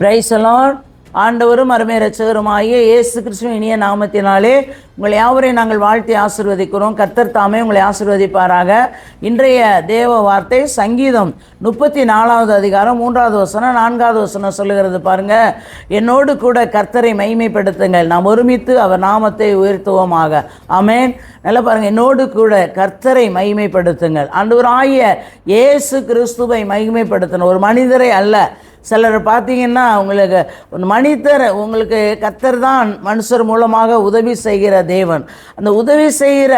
பிரைசலான் ஆண்டவரும் அருமை ரட்சகருமாகிய இயேசு கிறிஸ்துவ இனிய நாமத்தினாலே உங்களை யாவரையும் நாங்கள் வாழ்த்தி ஆசிர்வதிக்கிறோம். கர்த்தர் தாமே உங்களை ஆசிர்வதிப்பாராக. இன்றைய தேவ வார்த்தை சங்கீதம் முப்பத்தி நாலாவது அதிகாரம் மூன்றாவது வசனம் நான்காவது வசனம் சொல்லுகிறது பாருங்க. என்னோடு கூட கர்த்தரை மைமைப்படுத்துங்கள் நாம் ஒருமித்து அவர் நாமத்தை உயர்த்துவோமாக. ஆமேன். நல்லா பாருங்க. என்னோடு கூட கர்த்தரை மகிமைப்படுத்துங்கள். ஆண்டவராகிய இயேசு கிறிஸ்துவை மகிமைப்படுத்தணும். ஒரு மனிதரை அல்ல. சிலர் பார்த்தீங்கன்னா உங்களுக்கு மனிதர் உங்களுக்கு கத்தர் தான் மனுஷர் மூலமாக உதவி செய்கிற தேவன். அந்த உதவி செய்கிற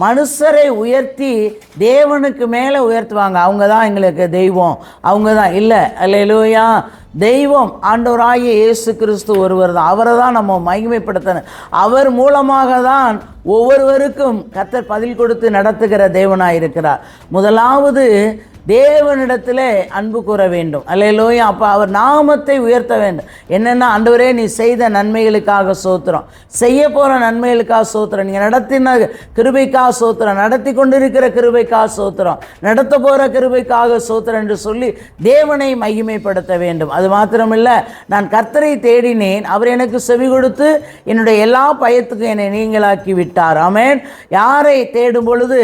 மனுஷரை உயர்த்தி தேவனுக்கு மேலே உயர்த்துவாங்க. அவங்க தான் எங்களுக்கு தெய்வம். அவங்க தான். இல்லை. அல்லையிலூயா தெய்வம் ஆண்டவராகிய இயேசு கிறிஸ்து ஒருவர் தான். அவரை தான் நம்ம மகிமைப்படுத்தணும். அவர் மூலமாக தான் ஒவ்வொருவருக்கும் கத்தர் பதில் கொடுத்து நடத்துகிற தேவனாக இருக்கிறார். முதலாவது தேவனிடத்தில் அன்பு கூற வேண்டும். அல்லையிலோயும் அப்போ அவர் நாமத்தை உயர்த்த வேண்டும். என்னென்னா ஆண்டவரே நீ செய்த நன்மைகளுக்காக சோத்திரம். செய்ய போகிற நன்மைகளுக்காக சோத்திரம். நீங்கள் நடத்தின கிருபைக்காக சோத்திரம். நடத்தி கொண்டிருக்கிற கிருபைக்காக சோத்திரம். நடத்த போகிற கிருபைக்காக சோத்திரம் என்று சொல்லி தேவனை மகிமைப்படுத்த வேண்டும். அது மாத்திரமில்லை நான் கர்த்தரை தேடினேன் அவர் எனக்கு செவி கொடுத்து என்னுடைய எல்லா பயத்துக்கும் என்னை நீங்களாக்கி விட்டார் ஆமேன். யாரை தேடும் பொழுது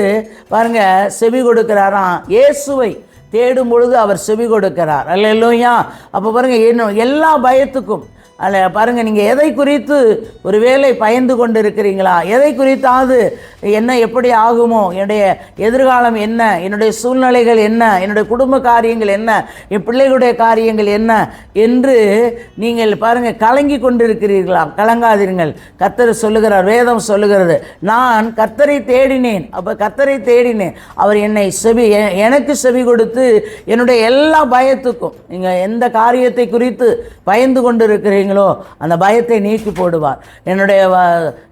பாருங்க செவி கொடுக்கிறாராம். இயேசுவை தேடும் பொழுது அவர் செவி கொடுக்கிறார். அல்ல இல்லையா அப்போ பாருங்க என்ன எல்லா பயத்துக்கும் அல்ல பாருங்கள் நீங்கள் எதை குறித்து ஒரு வேலை பயந்து கொண்டு இருக்கிறீங்களா எதை குறித்தாவது என்ன எப்படி ஆகுமோ? என்னுடைய எதிர்காலம் என்ன? என்னுடைய சூழ்நிலைகள் என்ன? என்னுடைய குடும்ப காரியங்கள் என்ன? என் பிள்ளைகளுடைய காரியங்கள் என்ன? என்று நீங்கள் பாருங்கள் கலங்கி கொண்டிருக்கிறீர்களா? கலங்காதீர்கள். கத்தர் சொல்லுகிறார் வேதம் சொல்லுகிறது நான் கத்தரை தேடினேன். அப்போ கத்தரை தேடினேன். அவர் என்னை செவி எ- எனக்கு செவி கொடுத்து என்னுடைய எல்லா பயத்துக்கும் நீங்கள் எந்த காரியத்தை குறித்து பயந்து கொண்டு இருக்கிறீங்களோ அந்த பயத்தை நீக்கி போடுவார். என்னுடைய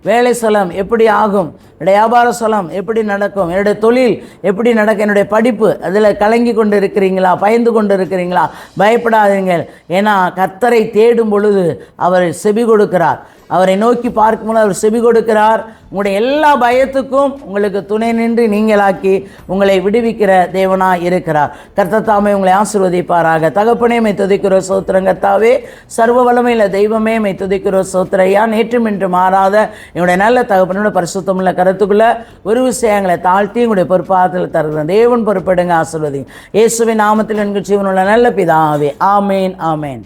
வேலை ஸ்தலம் எப்படி ஆகும்? என்னுடைய வியாபார ஸ்தலம் எப்படி நடக்கும்? என்னுடைய தொழில் எப்படி நடக்கும்? என்னுடைய படிப்பு அதில் கலங்கி கொண்டு இருக்கிறீங்களா பயந்து கொண்டு இருக்கிறீங்களா பயப்படாதீங்கள் ஏன்னா கர்த்தரை தேடும் பொழுது அவர் செவி கொடுக்கிறார். அவரை நோக்கி பார்க்கும்போது அவர் செவி கொடுக்கிறார். உங்களுடைய எல்லா பயத்துக்கும் உங்களுக்கு துணை நின்று நீங்களாக்கி உங்களை விடுவிக்கிற தேவனாக இருக்கிறார். கர்த்தத்தாமே உங்களை ஆசிர்வதிப்பாராக. தகப்பனே மை துதிக்கிற சோத்திரங்கத்தாவே சர்வ வளமையில் தெய்வமே மை துதிக்கிற சோத்திரையா நேற்றும் இன்று மாறாத என்னுடைய நல்ல தகப்பனோட பரிசுத்தமுள்ள கருத்துக்குள்ள ஒரு விஷயங்களை தாழ்த்தி உங்களுடைய பொறுப்பாத்தில் தருகிறேன். தேவன் பொறுப்பெடுங்க ஆசிர்வதி இயேசுவின் நாமத்தில் என்கிற ஜீவனுள்ள நல்ல பிதாவே. ஆமேன் ஆமேன்.